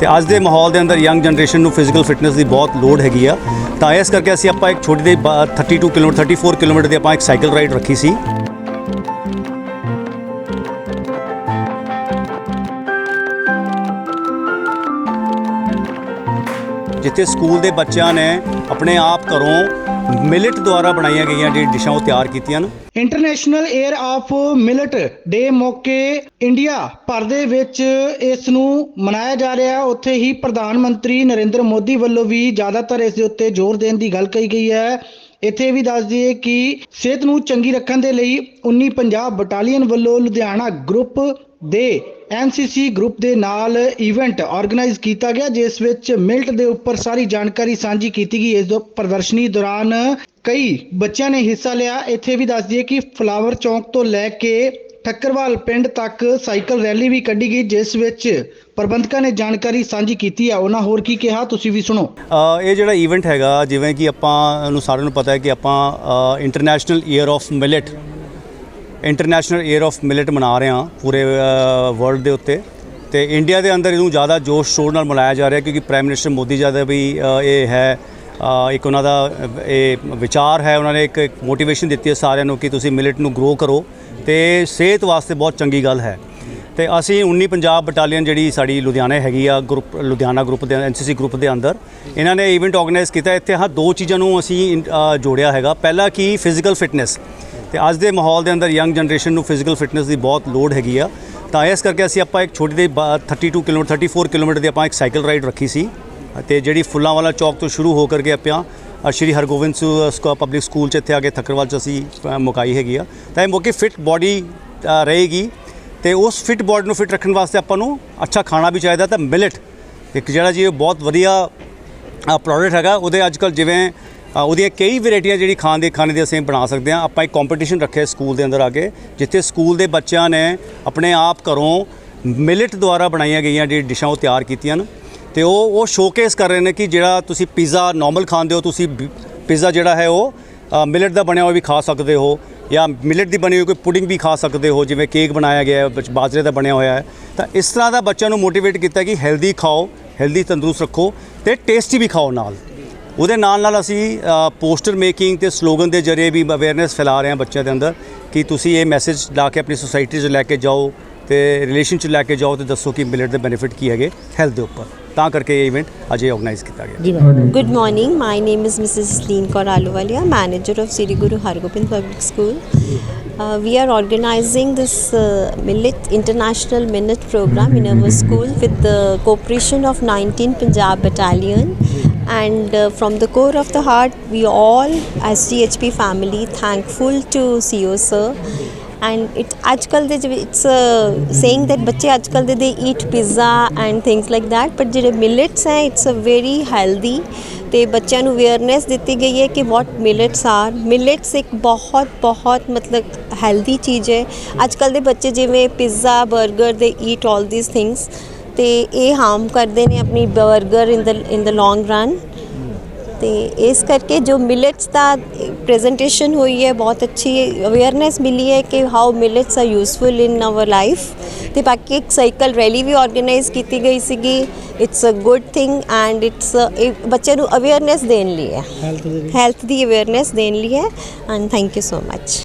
ਤੇ ਅੱਜ ਦੇ ਮਾਹੌਲ ਦੇ ਅੰਦਰ ਯੰਗ ਜਨਰੇਸ਼ਨ ਨੂੰ ਫਿਜ਼ੀਕਲ ਫਿਟਨੈਸ ਦੀ ਬਹੁਤ ਲੋੜ ਹੈਗੀ ਆ। ਤਾਂ ਇਸ ਕਰਕੇ ਅਸੀਂ ਆਪਾਂ ਇੱਕ ਛੋਟੀ ਜਿਹੀ ਬਾ- 32 ਕਿਲੋਮੀਟਰ 34 ਕਿਲੋਮੀਟਰ ਦੀ ਆਪਾਂ ਇੱਕ ਸਾਈਕਲ ਰਾਈਡ ਰੱਖੀ ਸੀ। ਜਿੱਥੇ ਸਕੂਲ ਦੇ ਬੱਚਿਆਂ ਨੇ ਆਪਣੇ ਆਪ ਘਰੋਂ ਮਿਲਟ ਦੁਆਰਾ ਬਣਾਈਆਂ ਗਈਆਂ ਜਿਹੜੀ ਡਿਸ਼ਾਂ ਉਹ ਤਿਆਰ ਕੀਤੀਆਂ ਨੇ। International year of millet day ਮੌਕੇ ਇੰਡੀਆ ਭਰ ਦੇ ਵਿੱਚ ਇਸ ਨੂੰ ਮਨਾਇਆ ਜਾ ਰਿਹਾ। ਹੈ ਉੱਥੇ ਹੀ ਪ੍ਰਧਾਨ ਮੰਤਰੀ ਨਰਿੰਦਰ ਮੋਦੀ ਵੱਲੋਂ ਵੀ ਜ਼ਿਆਦਾਤਰ ਇਸ ਦੇ ਉੱਤੇ ਜ਼ੋਰ ਦੇਣ ਦੀ ਗੱਲ ਕਹੀ ਗਈ ਹੈ। ਇੱਥੇ ਵੀ ਦੱਸ ਦਈਏ ਕਿ ਸਿਹਤ ਨੂੰ ਚੰਗੀ ਰੱਖਣ ਦੇ ਲਈ 19 ਪੰਜਾਬ ਬਟਾਲੀਅਨ ਵੱਲੋਂ ਲੁਧਿਆਣਾ ਗਰੁੱਪ ਦੇ ਐਨਸੀਸੀ ਗਰੁੱਪ ਦੇ ਨਾਲ ਇਵੈਂਟ ਆਰਗੇਨਾਈਜ਼ ਕੀਤਾ ਗਿਆ, ਜਿਸ ਵਿੱਚ ਮਿਲਟ ਦੇ ਉੱਪਰ ਸਾਰੀ ਜਾਣਕਾਰੀ ਸਾਂਝੀ ਕੀਤੀ ਗਈ। ਇਸ ਦੋ ਪ੍ਰਦਰਸ਼ਨੀ ਦੌਰਾਨ ਕਈ ਬੱਚਿਆਂ ਨੇ ਹਿੱਸਾ ਲਿਆ। ਇੱਥੇ ਵੀ ਦੱਸ ਦਈਏ ਕਿ ਫਲਾਵਰ ਚੌਂਕ ਤੋਂ ਲੈ ਕੇ ਠੱਕਰਵਾਲ ਪਿੰਡ ਤੱਕ ਸਾਈਕਲ ਰੈਲੀ ਵੀ ਕੱਢੀ ਗਈ, ਜਿਸ ਵਿੱਚ ਪ੍ਰਬੰਧਕਾਂ ਨੇ ਜਾਣਕਾਰੀ ਸਾਂਝੀ ਕੀਤੀ ਹੈ ਉਹਨਾਂ ਹੋਰ ਕੀ ਕਿਹਾ, ਤੁਸੀਂ ਵੀ ਸੁਣੋ। ਇਹ ਜਿਹੜਾ ਈਵੈਂਟ ਹੈਗਾ, ਜਿਵੇਂ ਕਿ ਆਪਾਂ ਨੂੰ ਸਾਰਿਆਂ ਨੂੰ ਪਤਾ ਹੈ ਕਿ ਆਪਾਂ international year of millet international year of millet ਮਨਾ ਰਹੇ ਹਾਂ ਪੂਰੇ ਵਰਲਡ ਦੇ ਉੱਤੇ। ਤੇ ਇੰਡੀਆ ਦੇ ਅੰਦਰ ਇਹਨੂੰ ਜ਼ਿਆਦਾ ਜੋਸ਼ ਸ਼ੋਰ ਨਾਲ ਮਨਾਇਆ ਜਾ ਰਿਹਾ, ਕਿਉਂਕਿ ਪ੍ਰਾਈਮ ਮਿਨਿਸਟਰ ਮੋਦੀ ਜੀ ਦਾ ਵੀ ਇਹ ਹੈ ਇੱਕ ਉਹਨਾਂ ਦਾ, ਇਹ ਵਿਚਾਰ ਹੈ, ਉਹਨਾਂ ਨੇ ਇੱਕ ਮੋਟੀਵੇਸ਼ਨ ਦਿੱਤੀ ਹੈ ਸਾਰਿਆਂ ਨੂੰ ਕਿ ਤੁਸੀਂ ਮਿਲਟ ਨੂੰ ਗਰੋ ਕਰੋ। ਤੇ ਸਿਹਤ ਵਾਸਤੇ ਬਹੁਤ ਚੰਗੀ ਗੱਲ ਹੈ। ਤੇ ਅਸੀਂ 19 ਪੰਜਾਬ ਬਟਾਲੀਅਨ ਜਿਹੜੀ ਸਾਡੀ ਲੁਧਿਆਣਾ ਹੈਗੀ ਆ ਗਰੁੱਪ ਲੁਧਿਆਣਾ ਗਰੁੱਪ ਦੇ ਐਨਸੀਸੀ ਗਰੁੱਪ ਦੇ ਅੰਦਰ ਇਹਨਾਂ ਨੇ ਇਵੈਂਟ ਆਰਗੇਨਾਈਜ਼ ਕੀਤਾ। ਇੱਥੇ ਹਾਂ ਦੋ ਚੀਜ਼ਾਂ ਨੂੰ ਅਸੀਂ ਅ, ਜੋੜਿਆ ਹੈਗਾ। ਪਹਿਲਾ ਕੀ ਫਿਜ਼ੀਕਲ ਫਿਟਨੈਸ ਤੇ ਅੱਜ ਦੇ ਮਾਹੌਲ ਦੇ ਅੰਦਰ ਯੰਗ ਜਨਰੇਸ਼ਨ ਨੂੰ ਫਿਜ਼ੀਕਲ ਫਿਟਨੈਸ ਦੀ ਬਹੁਤ ਲੋੜ ਹੈਗੀ ਆ। ਤਾਂ ਇਸ ਕਰਕੇ ਅਸੀਂ ਆਪਾਂ ਇੱਕ ਛੋਟੀ ਜਿਹੀ ਬਾ- 32 ਕਿਲੋਮੀਟਰ 34 ਕਿਲੋਮੀਟਰ ਦੀ ਆਪਾਂ ਇੱਕ ਸਾਈਕਲ ਰਾਈਡ ਰੱਖੀ ਸੀ। ਤੇ ਜਿਹੜੀ ਫੁੱਲਾਂ ਵਾਲਾ ਚੌਕ ਤੋਂ ਸ਼ੁਰੂ ਹੋ ਕਰਕੇ ਆਪਾਂ ਸ਼੍ਰੀ ਹਰਗੋਬਿੰਦ ਸਿੰਘ ਪਬਲਿਕ ਸਕੂਲ ਚ ਇੱਥੇ ਆ ਕੇ ਥੱਕਰਵਾਲ ਚ ਅਸੀਂ ਮੁਕਾਈ ਹੈਗੀ ਆ। ਤਾਂ ਇਹ ਮੌਕੇ ਫਿਟ ਬਾਡੀ ਰਹੇਗੀ। ਤੇ ਉਸ ਫਿਟ ਬਾਡੀ ਨੂੰ ਫਿਟ ਰੱਖਣ ਵਾਸਤੇ ਆਪਾਂ ਨੂੰ ਅੱਛਾ ਖਾਣਾ ਵੀ ਚਾਹੀਦਾ ਤਾਂ ਮਿਲਟ ਇੱਕ ਜਿਹੜਾ ਜੀ ਇਹ ਬਹੁਤ ਵਧੀਆ ਪ੍ਰੋਡਕਟ ਹੈਗਾ, ਉਹਦੇ ਅੱਜ ਕੱਲ੍ਹ ਜਿਵੇਂ ਉਹਦੀਆਂ ਕਈ ਵੈਰਾਈਟੀਆਂ ਜਿਹੜੀ ਖਾਣ ਦੇ, ਖਾਣੇ ਦੀ ਅਸੀਂ ਬਣਾ ਸਕਦੇ ਹਾਂ ਆਪਾਂ ਇੱਕ ਕੰਪੀਟੀਸ਼ਨ ਰੱਖਿਆ ਸਕੂਲ ਦੇ ਅੰਦਰ ਆ ਕੇ, ਜਿੱਥੇ ਸਕੂਲ ਦੇ ਬੱਚਿਆਂ ਨੇ ਆਪਣੇ ਆਪ ਘਰੋਂ ਮਿਲਟ ਦੁਆਰਾ ਬਣਾਈਆਂ ਗਈਆਂ ਜਿਹੜੀ ਡਿਸ਼ਾਂ ਉਹ ਤਿਆਰ ਕੀਤੀਆਂ ਨੇ ਤੇ ਉਹ ਉਹ ਸ਼ੋਕੇਸ ਕਰ ਰਹੇ ਨੇ ਕਿ ਜਿਹੜਾ ਤੁਸੀਂ ਪੀਜ਼ਾ ਨਾਰਮਲ ਖਾਂਦੇ ਹੋ, ਤੁਸੀਂ ਪੀਜ਼ਾ ਜਿਹੜਾ ਹੈ ਉਹ ਮਿਲਟ ਦਾ ਬਣਿਆ ਹੋਇਆ ਵੀ ਖਾ ਸਕਦੇ ਹੋ, ਜਾਂ ਮਿਲਟ ਦੀ ਬਣੀ ਹੋਈ ਕੋਈ ਪੁਡਿੰਗ ਵੀ ਖਾ ਸਕਦੇ ਹੋ, ਜਿਵੇਂ ਕੇਕ ਬਣਾਇਆ ਗਿਆ ਹੈ ਬਾਜਰੇ ਦਾ ਬਣਿਆ ਹੋਇਆ ਹੈ। ਤਾਂ ਇਸ ਤਰ੍ਹਾਂ ਦਾ ਬੱਚਿਆਂ ਨੂੰ ਮੋਟੀਵੇਟ ਕੀਤਾ ਕਿ ਹੈਲਦੀ ਖਾਓ ਹੈਲਦੀ ਤੰਦਰੁਸਤ ਰੱਖੋ ਤੇ ਟੇਸਟੀ ਵੀ ਖਾਓ ਨਾਲ। ਉਹਦੇ ਨਾਲ ਨਾਲ ਅਸੀਂ ਪੋਸਟਰ ਮੇਕਿੰਗ ਤੇ ਸਲੋਗਨ ਦੇ ਜ਼ਰੀਏ ਵੀ ਅਵੇਅਰਨੈਸ ਫੈਲਾ ਰਹੇ ਹਾਂ ਬੱਚਿਆਂ ਦੇ ਅੰਦਰ ਕਿ ਤੁਸੀਂ ਇਹ ਮੈਸੇਜ ਲਾ ਕੇ ਆਪਣੀ ਸੋਸਾਇਟੀ 'ਚ ਲੈ ਕੇ ਜਾਓ ਤੇ ਰਿਲੇਸ਼ਨ 'ਚ ਲੈ ਕੇ ਜਾਓ ਤੇ ਦੱਸੋ ਕਿ ਮਿਲਟ ਦੇ ਬੈਨੀਫਿਟ ਕੀ ਹੈਗੇ ਹੈਲਥ ਦੇ ਉੱਪਰ। ਤਾਂ ਕਰਕੇ ਇਹ ਇਵੈਂਟ ਅਜੇ ਆਰਗੇਨਾਈਜ਼ ਕੀਤਾ ਗਿਆ of Sri Guru Hargobind Public School. Uh, we are organizing this uh, Millet International Minute program in our school with the cooperation of 19 Punjab Battalion. And uh, from the core of the heart, we all, as GHP family, thankful to CO sir and it ਅੱਜਕੱਲ ਦੇ it's saying that ਬੱਚੇ ਅੱਜਕੱਲ ਦੇ ਦੇ eat pizza and things like that but ਜਿਹੜੇ millets ਹੈ it's a very healthy ਤੇ ਬੱਚਿਆਂ ਨੂੰ ਅਵੇਅਰਨੈਸ ਦਿੱਤੀ ਗਈ ਹੈ ਕਿ ਵਾਟ ਮਿਲਟਸ ਆਰ ਮਿਲਟਸ ਇੱਕ ਬਹੁਤ ਬਹੁਤ ਮਤਲਬ ਹੈਲਦੀ ਚੀਜ਼ ਹੈ ਅੱਜਕੱਲ ਦੇ ਬੱਚੇ ਜਿਵੇਂ ਪੀਜ਼ਾ 버ਗਰ ਦੇ ਈਟ ਆਲ ਥੀਸ ਥਿੰਗਸ ਤੇ ਇਹ ਹਾਰਮ ਕਰਦੇ ਨੇ ਆਪਣੀ 버ਗਰ ਇਨ ਦ ਇਨ ਦ ਲੌਂਗ ਰਨ ਤੇ ਇਸ ਕਰਕੇ ਜੋ ਮਿਲਟਸ ਦਾ ਪ੍ਰੈਜੈਂਟੇਸ਼ਨ ਹੋਈ ਹੈ ਬਹੁਤ ਅੱਛੀ ਅਵੇਅਰਨੈਸ ਮਿਲੀ ਹੈ ਕਿ how millets are useful in our life ਤੇ ਬਾਕੀ ਇੱਕ ਸਾਈਕਲ ਰੈਲੀ ਵੀ ਆਰਗੇਨਾਈਜ਼ ਕੀਤੀ ਗਈ ਸੀਗੀ it's a good thing and it's ਬੱਚਿਆਂ ਨੂੰ ਅਵੇਅਰਨੈਸ ਦੇਣ ਲਈ ਹੈ ਹੈਲਥ ਦੀ ਅਵੇਅਰਨੈਸ ਦੇਣ ਲਈ ਹੈ and thank you so much